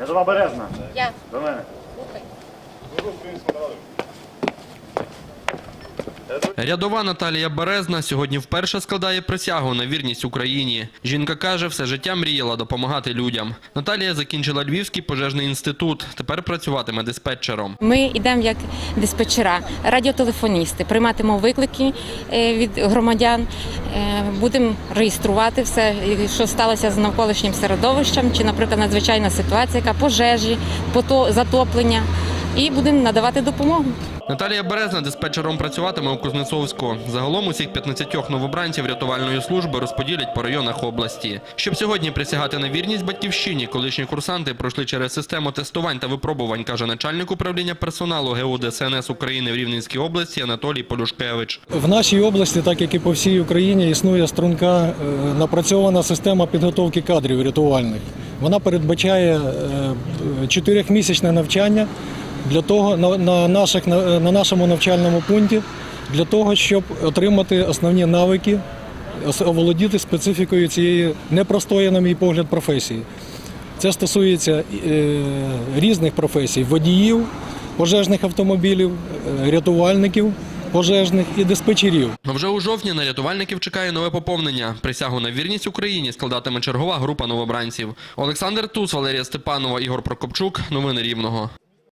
Рядова Березна. Я. До мене. Слухай. Рядова Наталія Березна сьогодні вперше складає присягу на вірність Україні. Жінка каже, все життя мріяла допомагати людям. Наталія закінчила Львівський пожежний інститут. Тепер працюватиме диспетчером. Ми йдемо як диспетчера, радіотелефоністи, прийматимо виклики е, від громадян, е, будемо реєструвати все, що сталося з навколишнім середовищем, чи, наприклад, надзвичайна ситуація, яка пожежі, затоплення, і будемо надавати допомогу. Наталія Березна диспетчером працюватиме у Кузнецовську. Загалом усіх 15 новобранців рятувальної служби розподілять по районах області. Щоб сьогодні присягати на вірність батьківщині, колишні курсанти пройшли через систему тестувань та випробувань, каже начальник управління персоналу ГУ ДСНС України в Рівненській області Анатолій Полюшкевич. В нашій області, так як і по всій Україні, існує струнка е, напрацьована система підготовки кадрів рятувальних. Вона передбачає е, чотирьохмісячне навчання для того на, на, наших, на, на нашому навчальному пункті для того, щоб отримати основні навики, оволодіти специфікою цієї непростої, на мій погляд, професії. Це стосується е, різних професій: водіїв, пожежних автомобілів, е, рятувальників пожежних і диспетчерів. А вже у жовтні на рятувальників чекає нове поповнення. Присягу на вірність Україні складатиме чергова група новобранців. Олександр Тус, Валерія Степанова, Ігор Прокопчук. Новини Рівного.